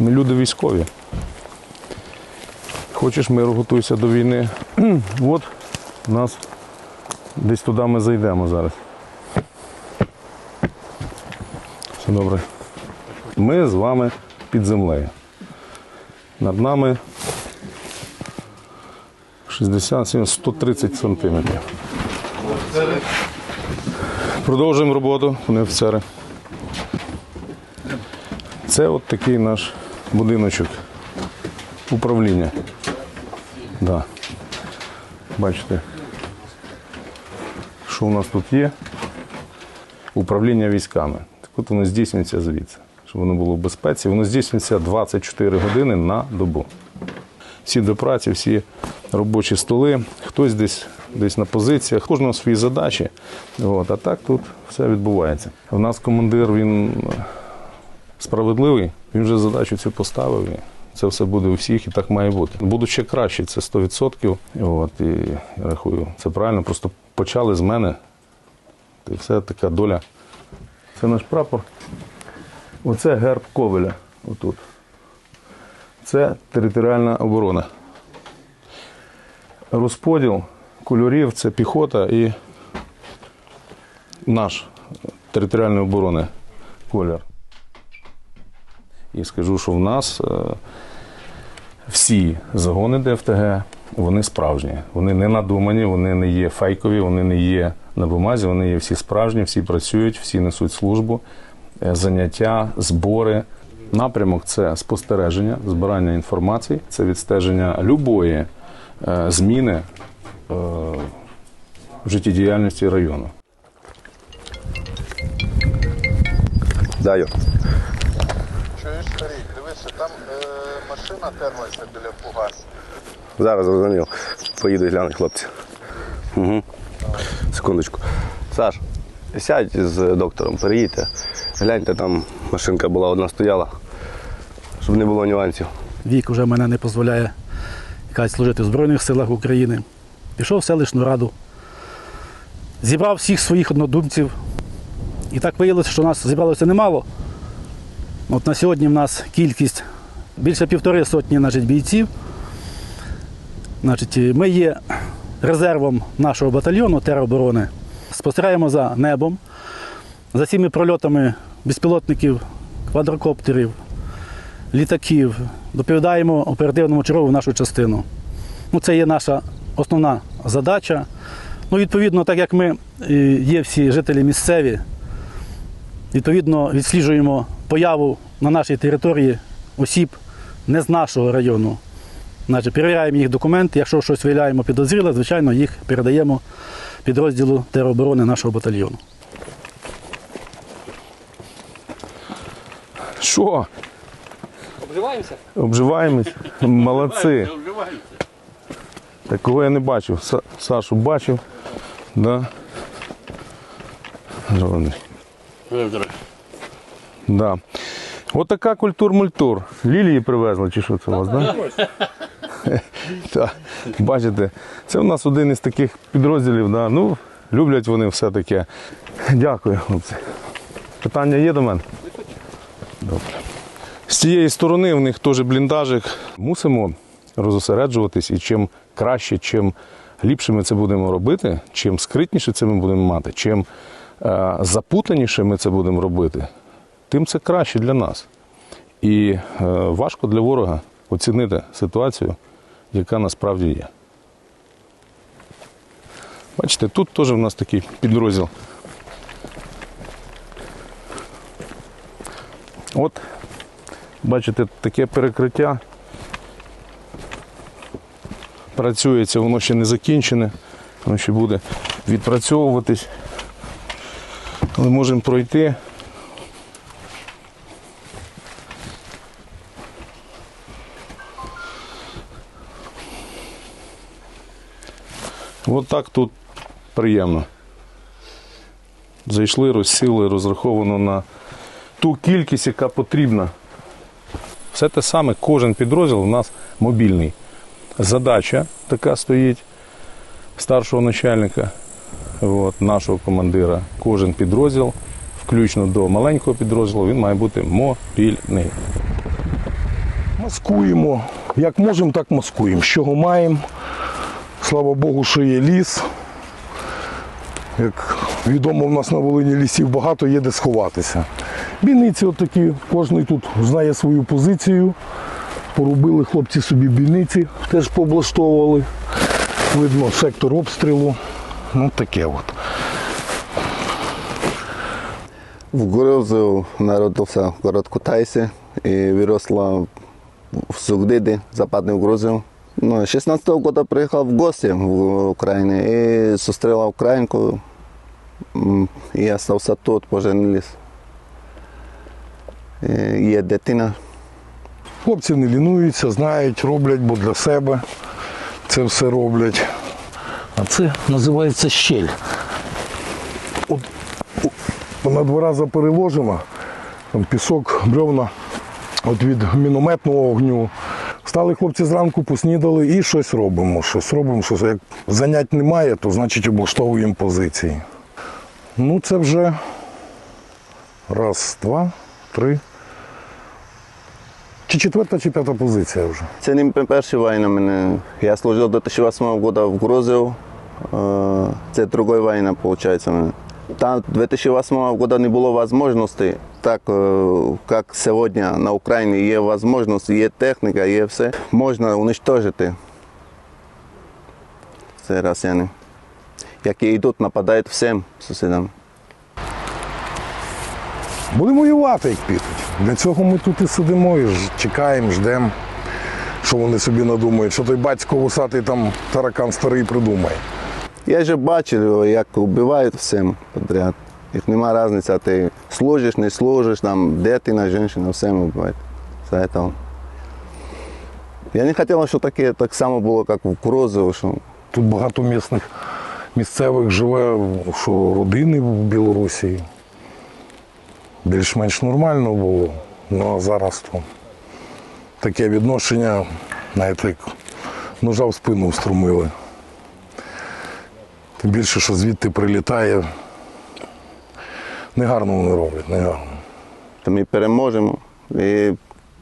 Ми люди військові. Хочеш миру, готуйся до війни. От нас десь туди ми зайдемо зараз. Все добре. Ми з вами під землею. Над нами 60, 130 сантиметрів. Продовжуємо роботу, вони офіцери. Це от такий наш будиночок управління. Да. Бачите, що у нас тут є? Управління військами. Так от воно здійснюється звідси, щоб воно було в безпеці. Воно здійснюється 24 години на добу. Всі до праці, всі робочі столи, хтось десь, десь на позиціях, кожного свої задачі. От, а так тут все відбувається. У нас командир він справедливий, він вже задачу цю поставив. І це все буде у всіх і так має бути. Будуть ще краще, це 100%. От, і я рахую, це правильно. Просто почали з мене. І все така доля. Це наш прапор. Оце герб Ковеля. Отут. Це територіальна оборона. Розподіл кольорів це піхота і наш територіальної оборони колір. І скажу, що в нас е, всі загони ДФТГ, вони справжні. Вони не надумані, вони не є фейкові, вони не є на бумазі, вони є всі справжні, всі працюють, всі несуть службу, е, заняття, збори. Напрямок це спостереження, збирання інформації, це відстеження любої е, зміни в життєдіяльності району. Даю. Чуєш, старий, дивися, там е, машина терлася біля фугасу. Зараз зрозумів. Поїду глянуть хлопці. Угу. Секундочку. Саш, сядь з доктором, переїдьте. Гляньте, там машинка була одна стояла, щоб не було нюансів. Вік вже мене не дозволяє якась служити в Збройних силах України. Пішов в селищну раду, зібрав всіх своїх однодумців. І так виявилося, що нас зібралося немало. От на сьогодні в нас кількість більше півтори сотні значить, бійців. Значить, ми є резервом нашого батальйону тероборони. Спостерігаємо за небом, за цими прольотами безпілотників, квадрокоптерів, літаків, доповідаємо оперативному чергову нашу частину. Ну, це є наша основна задача. Ну, відповідно, так як ми е, є всі жителі місцеві, відповідно відсліджуємо появу на нашій території осіб не з нашого району. Значить, перевіряємо їх документи, якщо щось виявляємо підозріле, звичайно, їх передаємо підрозділу тероборони нашого батальйону. Що? Обживаємося? Обживаємось? Молодці. Такого я не бачив. Са- Сашу бачив. Да. Ровний. Да. От така культур-мультур. Лілії привезли, чи що це у вас, да? Так. Бачите, це у нас один із таких підрозділів. Да. Ну, люблять вони все таке. Дякую, хлопці. Питання є до мене? Добре. З цієї сторони в них теж бліндажик. Мусимо розосереджуватись, і чим краще, чим ліпше ми це будемо робити, чим скритніше це ми будемо мати, чим е, запутаніше ми це будемо робити, тим це краще для нас. І е, важко для ворога оцінити ситуацію, яка насправді є. Бачите, тут теж в нас такий підрозділ. От, бачите, таке перекриття. Працюється, воно ще не закінчене, воно ще буде відпрацьовуватись. Але можемо пройти. От так тут приємно. Зайшли, розсіли, розраховано на ту кількість, яка потрібна. Все те саме, кожен підрозділ у нас мобільний. Задача така стоїть старшого начальника, от, нашого командира. Кожен підрозділ, включно до маленького підрозділу, він має бути мобільний. Маскуємо. Як можемо, так маскуємо. З чого маємо. Слава Богу, що є ліс. Як відомо, в нас на Волині лісів багато, є де сховатися. Бійниці отакі, кожен тут знає свою позицію. Порубили хлопці собі бійниці, теж пооблаштовували. Видно сектор обстрілу. Ну таке от. В Грузию народился город Кутайси и выросла в Сугдиде, западную Грузию. Ну, 16 года приехал в гости в Украину и сестрила украинку и остался тут, поженились. И Є дитина. Хлопці не лінуються, знають, роблять, бо для себе це все роблять. А це називається щель. От, о, вона два рази переложена, там пісок, бревна от від мінометного огню. Стали хлопці зранку, поснідали і щось робимо. Щось робимо, щось. Як занять немає, то значить облаштовуємо позиції. Ну, це вже раз, два, три. Чи четверта, чи п'ята позиція вже. Це не перша війна мене. Я служив до 2008 року в Грузію. Е, Це друга війна, виходить. Там 2008 года не було можливості, так е, як сьогодні на Україні є можливість, є техніка, є все. Можна уничтожити. Це росіяни. Які йдуть, нападають всім сусідам. Будемо воювати, як підуть. Для цього ми тут і сидимо, і чекаємо, ждемо, що вони собі надумають, що той батько вусатий там таракан старий придумає. Я вже бачив, як вбивають всім подряд. Їх нема різниці, ти служиш, не служиш, там дитина, жінка, всім вбивають. Я не хотів, щоб таке так само було, як в Курозово, що Тут багато місних місцевих живе, що родини в Білорусі. Більш-менш нормально було. Ну а зараз то таке відношення, знаєте, як ножа в спину встромили. Тим більше, що звідти прилітає. Негарно вони роблять, негарно. то ми переможемо. І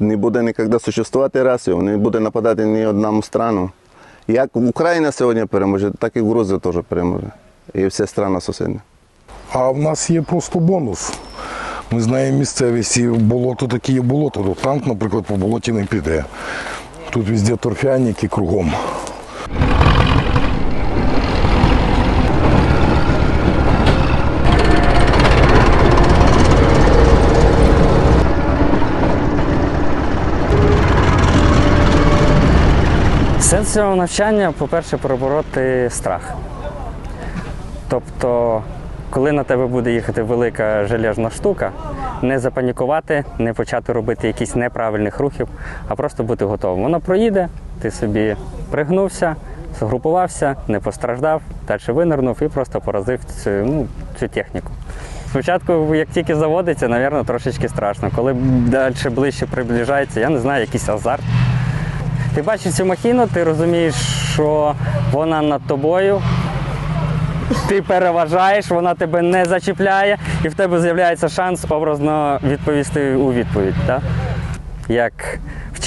не буде ніколи существувати расою, не буде нападати ні одному страну. Як Україна сьогодні переможе, так і Грузія теж переможе. І всі страни сусідні. А в нас є просто бонус. Ми знаємо місцевість, і болото таке є болото. Танк, наприклад, по болоті не піде. Тут везде торфяніки кругом. Сенс цього навчання, по-перше, перебороти страх. Тобто, коли на тебе буде їхати велика железна штука, не запанікувати, не почати робити якісь неправильних рухів, а просто бути готовим. Вона проїде, ти собі пригнувся, згрупувався, не постраждав, далі винирнув і просто поразив цю, ну, цю техніку. Спочатку, як тільки заводиться, мабуть, трошечки страшно. Коли далі ближче приближається, я не знаю, якийсь азарт. Ти бачиш цю махіну, ти розумієш, що вона над тобою. Ти переважаєш, вона тебе не зачіпляє, і в тебе з'являється шанс образно відповісти у відповідь. Так? Як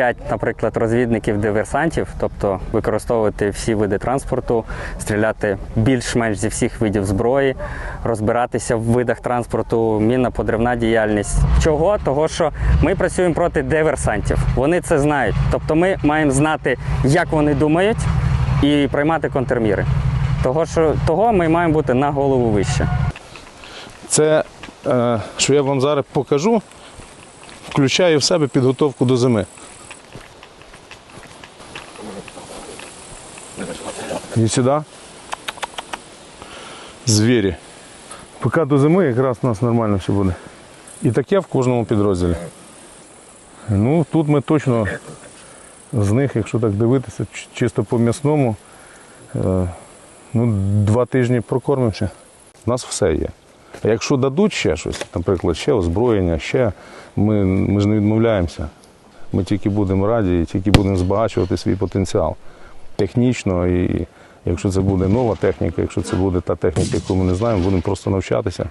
вчать, наприклад, розвідників диверсантів, тобто використовувати всі види транспорту, стріляти більш-менш зі всіх видів зброї, розбиратися в видах транспорту, мінно-подривна діяльність. Чого? Того, що ми працюємо проти диверсантів. Вони це знають. Тобто ми маємо знати, як вони думають, і приймати контрміри. Того, що того ми маємо бути на голову вище. Це, е, що я вам зараз покажу, включає в себе підготовку до зими. І сюди. Звірі. Поки до зими якраз у нас нормально все буде. І таке в кожному підрозділі. Ну, тут ми точно з них, якщо так дивитися, чисто по м'ясному, е, ну, два тижні прокормимося. У нас все є. А якщо дадуть ще щось, наприклад, ще озброєння, ще ми, ми ж не відмовляємося. Ми тільки будемо раді і тільки будемо збагачувати свій потенціал технічно. І якщо це буде нова техніка, якщо це буде та техніка, яку ми не знаємо, будемо просто навчатися.